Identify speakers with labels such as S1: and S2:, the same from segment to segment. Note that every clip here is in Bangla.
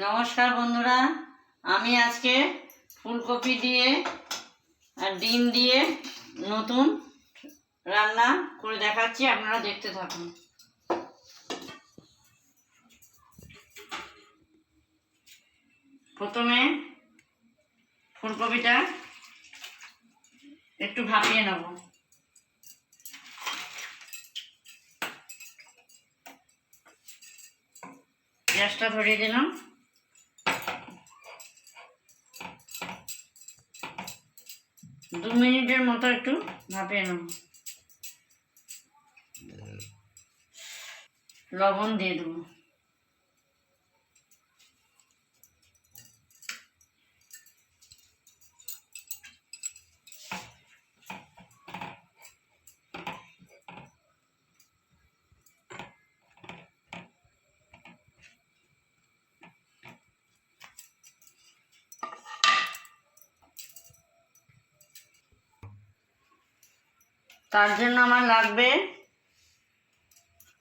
S1: নমস্কার বন্ধুরা, আমি আজকে ফুলকপি দিয়ে আর ডিম দিয়ে নতুন রান্না করে দেখাচ্ছি, আপনারা দেখতে থাকুন। প্রথমে ফুলকপিটা একটু ভাপিয়ে নেব। গ্যাসটা ধরিয়ে দিলাম। দু মিনিটের মতো একটু ভাপিয়ে নেব। লবণ দিয়ে দেবো। তার জন্য আমার লাগবে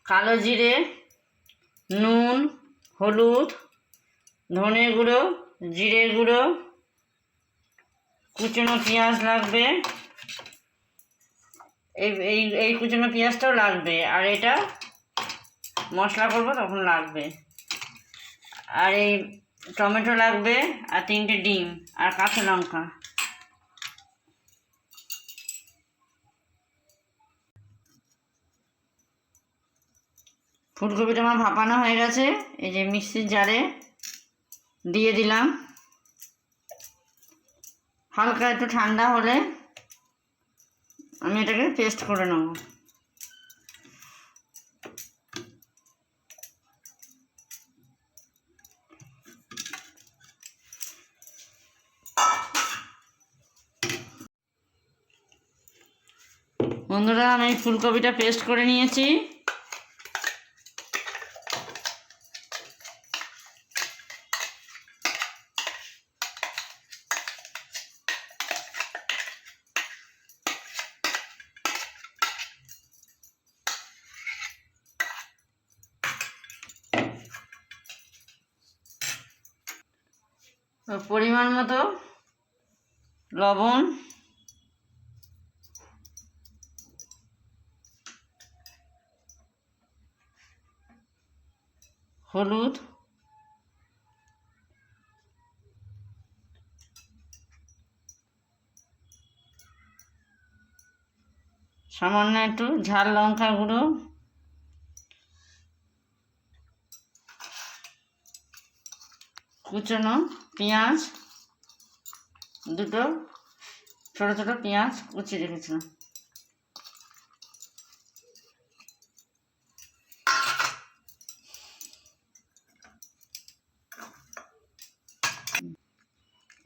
S1: কালো জিরে, নুন, হলুদ, ধনে গুঁড়ো, জিরে গুঁড়ো, কুচনো পেঁয়াজ লাগবে। এই এই এই কুচনো পেঁয়াজটাও লাগবে। আর এটা মশলা করব তখন লাগবে। আর এই টমেটো লাগবে, আর তিনটে ডিম, আর কাঁচা লঙ্কা। ফুলকপিটা আমার ভাপানো হয়ে গেছে। এই যে মিক্সির জারে দিয়ে দিলাম। হালকা একটু ঠান্ডা হলে আমি এটাকে পেস্ট করে নেব। বন্ধুরা, আমি ফুলকপিটা পেস্ট করে নিয়েছি। পরিমাণ মতো লবণ। হলুদ। সামান্য একটু ঝাল লঙ্কা গুঁড়ো। কুচনো পেঁয়াজ দুটো ছোটো ছোটো পেঁয়াজ কুচি রেখেছিলাম।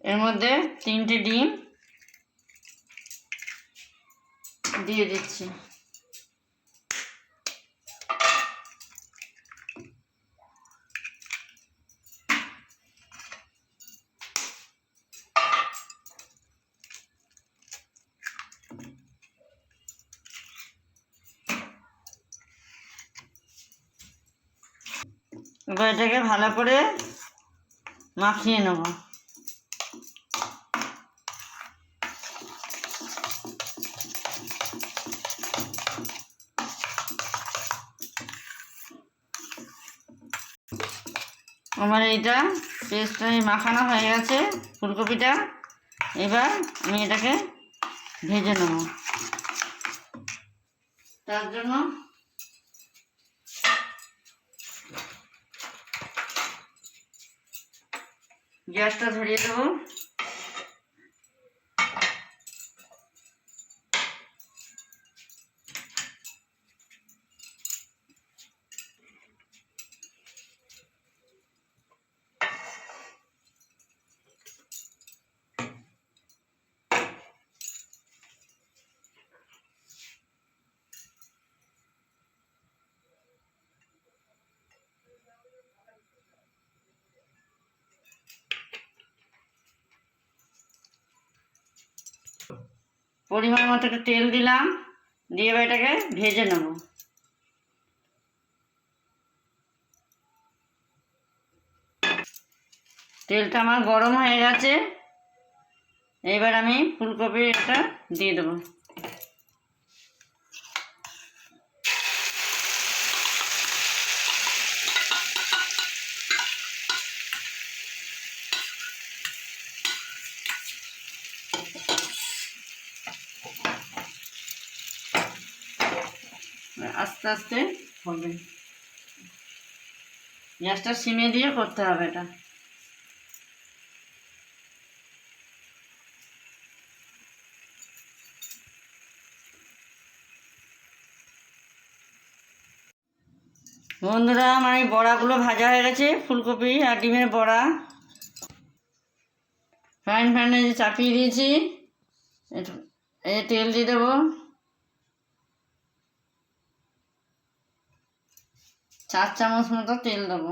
S1: এর মধ্যে তিনটে ডিম দিয়ে দিচ্ছি। এবার এটাকে ভালো করে মাখিয়ে নেব। আমার এইটা পেস্টটা মাখানো হয়ে গেছে, ফুলকপিটা। এবার আমি এটাকে ভেজে নেব। তার জন্য গ্যাসটা ধরিয়ে পরিমাণ মতো একটু তেল দিলাম, দিয়ে এবার এটাকে ভেজে নেব। তেলটা আমার গরম হয়ে গেছে, এবার আমি ফুলকপি এটা দিয়ে দেবো। আস্তে আস্তে হবে। গ্যাসটা সিমে দিয়ে করতে হবে এটা। বন্ধুরা, আমার এই বড়াগুলো ভাজা হয়ে গেছে, ফুলকপি আর ডিমের বড়া। ফ্যান ফ্যানে চাপিয়ে দিয়েছি এই তেল দিয়ে দেবো। চার চামচ মতো তেল দেবো।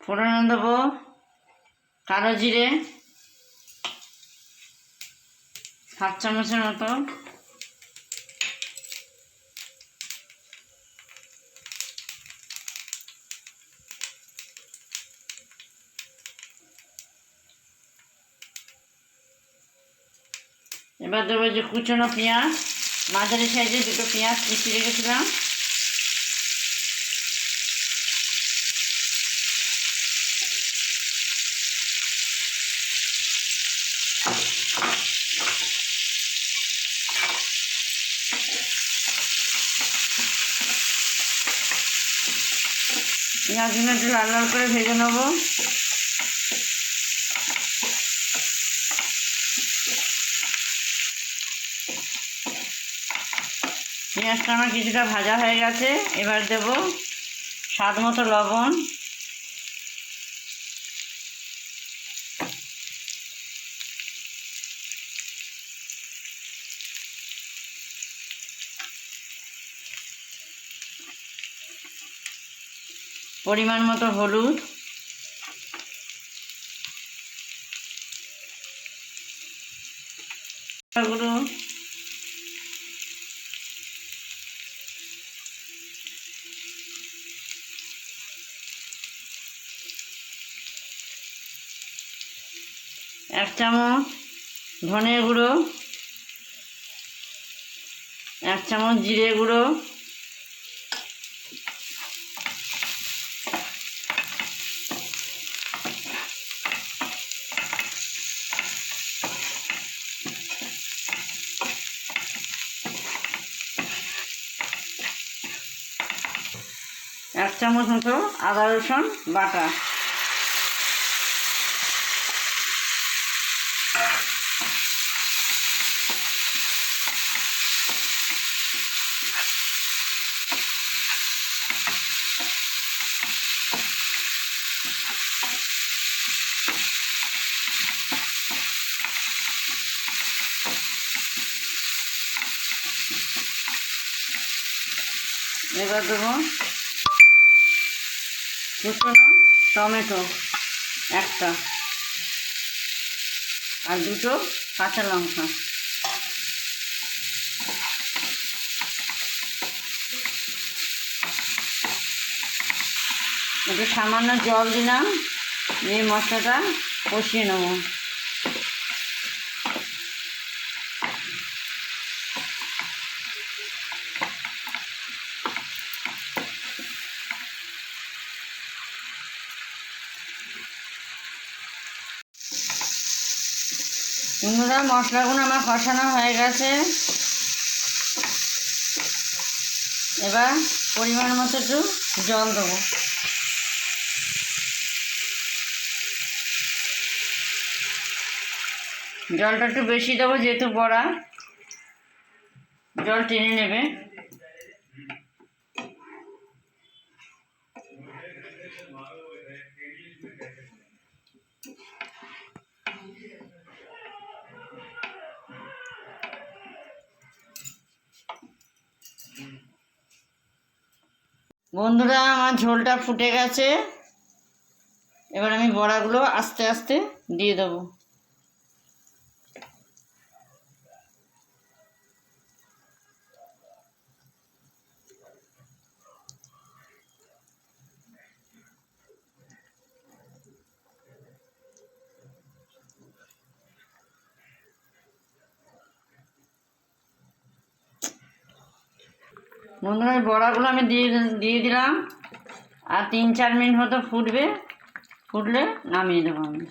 S1: ফোড়নে দেবো কালো জিরে সাত চামচের মতো। এবার দেবো যে কুচনো পেঁয়াজ। মাঝারি সাইজে দুটো পেঁয়াজ কুচি রেখেছিলাম। পেঁয়াজগুলো একটু লাল লাল করে ভেজে নেব। পেঁয়াজটা আমার কিছুটা ভাজা হয়ে গেছে, এবার দেব স্বাদ মতো লবণ। পরিমাণ মতো হলুদ। গুঁড়ো এক চামচ ধনে গুঁড়ো এক চামচ জিরে গুঁড়ো এক চামচ মতো আদা রসুন বাটা। এবার দেবো কুচনো টমেটো একটা আর দুটো কাঁচা লঙ্কা। একটু সামান্য জল দিলাম দিয়ে মশলাটা কষিয়ে নেব। বন্ধুরা, মশলাগুলো আমার কষানো হয়ে গেছে। এবার পরিমাণ মতো একটু জল দেবো। জলটা একটু বেশি দেবো যেহেতু বড়া। জল টেনে নেবে। বন্ধুরা আমার ঝোলটা ফুটে গেছে। এবার আমি বড়াগুলো আস্তে আস্তে দিয়ে দেবো। বন্ধুরা বড়াগুলো আমি দিয়ে দিয়ে দিলাম। আর তিন চার মিনিট মতো ফুটবে। ফুটলে নামিয়ে দেবো আমি।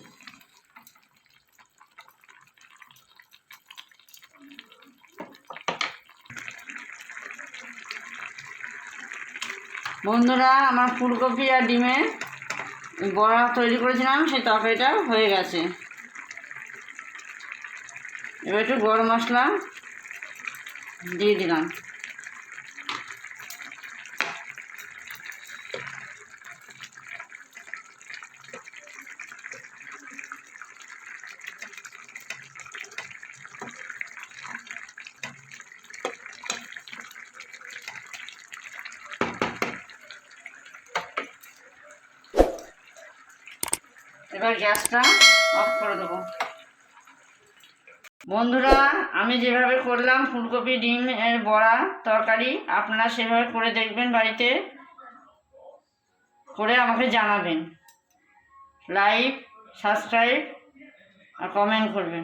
S1: বন্ধুরা, আমার ফুলকপি আর ডিমের বড়া তৈরি করেছিলাম, সেই তরকারিটা হয়ে গেছে। এবার একটু গরম মশলা দিয়ে দিলাম। এবার গ্যাসটা অফ করে দেবো। বন্ধুরা, আমি যেভাবে করলাম, ফুলকপি, ডিম এর বড়া, তরকারি, আপনারা সেভাবে করে দেখবেন বাড়িতে। করে আমাকে জানাবেন। লাইক, সাবস্ক্রাইব আর কমেন্ট করবেন।